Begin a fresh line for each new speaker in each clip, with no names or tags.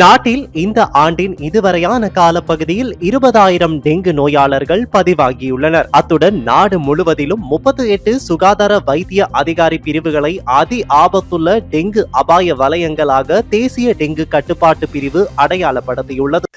நாட்டில் இந்த ஆண்டின் இதுவரையான காலப்பகுதியில் இருபதாயிரம் டெங்கு நோயாளர்கள் பதிவாகியுள்ளனர். அத்துடன் நாடு முழுவதிலும் முப்பத்தி எட்டு சுகாதார வைத்திய அதிகாரி பிரிவுகளை அதி ஆபத்துள்ள டெங்கு அபாய வலயங்களாக தேசிய டெங்கு கட்டுப்பாட்டு பிரிவு அடையாளப்படுத்தியுள்ளது.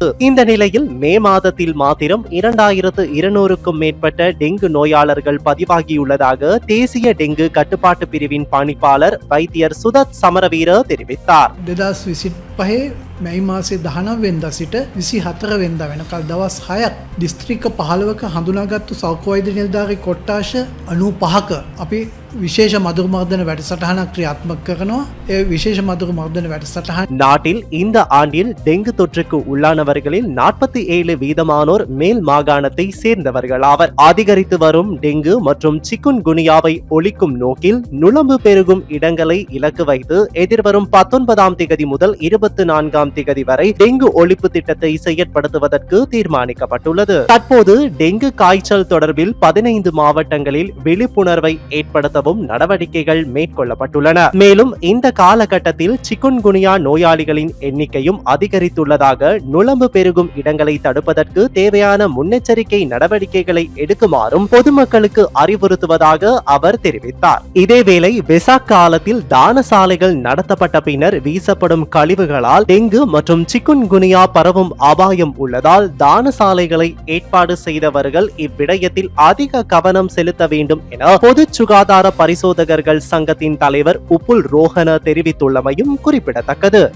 இந்த நிலையில் மே மாதத்தில் மாத்திரம் இரண்டாயிரத்து இருநூறுக்கும் மேற்பட்ட டெங்கு நோயாளர்கள் பதிவாகியுள்ளதாக தேசிய டெங்கு கட்டுப்பாட்டு பிரிவின் பணிப்பாளர் வைத்தியர் சுதத் சமரவீர தெரிவித்தார்.
මැයි මාසේ දහනව වෙන්ද සිට විසි හතර වෙන්ද වෙනකල් දවස් හයක් දිස්ත්‍රික පහළවක හඳුනාගත්තු සෞකවයිද නිල්ධාරි කොට්ටාශ අනු පහක අපි විශේෂ මදුරුමර්ධන වැඩසටහනක් ක්‍රියාත්මක කරනවා ඒ විශේෂ මදුරු මර්ධන වැඩසටහන්
நாட்டில் இந்த ஆண்டில் டெங்கு தொற்றுக்கு உள்ளானவர்களில் நாற்பத்தி ஏழு வீதமானோர் மேல் மாகாணத்தை சேர்ந்தவர்களாவர் அதிகரித்து வரும் டெங்கு மற்றும் சிக்குன் குனியாவை ஒழிக்கும் நோக்கில் நுளம்பு பெருகும் இடங்களை இலக்கு வைத்து எதிர்வரும் பத்தொன்பதாம் திகதி முதல் இருபத்தி நான்காம் திகதி வரை டெங்கு ஒழிப்பு திட்டத்தை செயற்படுத்துவதற்கு தீர்மானிக்கப்பட்டுள்ளது. தற்போது டெங்கு காய்ச்சல் தொடர்பில் பதினைந்து மாவட்டங்களில் விழிப்புணர்வை ஏற்படுத்தவும் நடவடிக்கைகள் மேற்கொள்ளப்பட்டுள்ளன. மேலும் இந்த காலகட்டத்தில் சிக்குன்குனியா நோயாளிகளின் எண்ணிக்கையும் அதிகரித்துள்ளதாக நுழம்பு பெருகும் இடங்களை தடுப்பதற்கு தேவையான முன்னெச்சரிக்கை நடவடிக்கைகளை எடுக்குமாறும் பொதுமக்களுக்கு அறிவுறுத்துவதாக அவர் தெரிவித்தார். இதேவேளை வெசாக் காலத்தில் தான சாலைகள் நடத்தப்பட்ட பின்னர் வீசப்படும் கழிவுகளால் டெங்கு மற்றும் சிக்குன்குனியா பரவும் அபாயம் உள்ளதால் தானசாலைகளை ஏற்பாடு செய்தவர்கள் இவ்விடயத்தில் அதிக கவனம் செலுத்த வேண்டும் என பொது சுகாதார பரிசோதகர்கள் சங்கத்தின் தலைவர் உப்புல் ரோஹன தெரிவித்துள்ளமையும் குறிப்பிடத்தக்கது.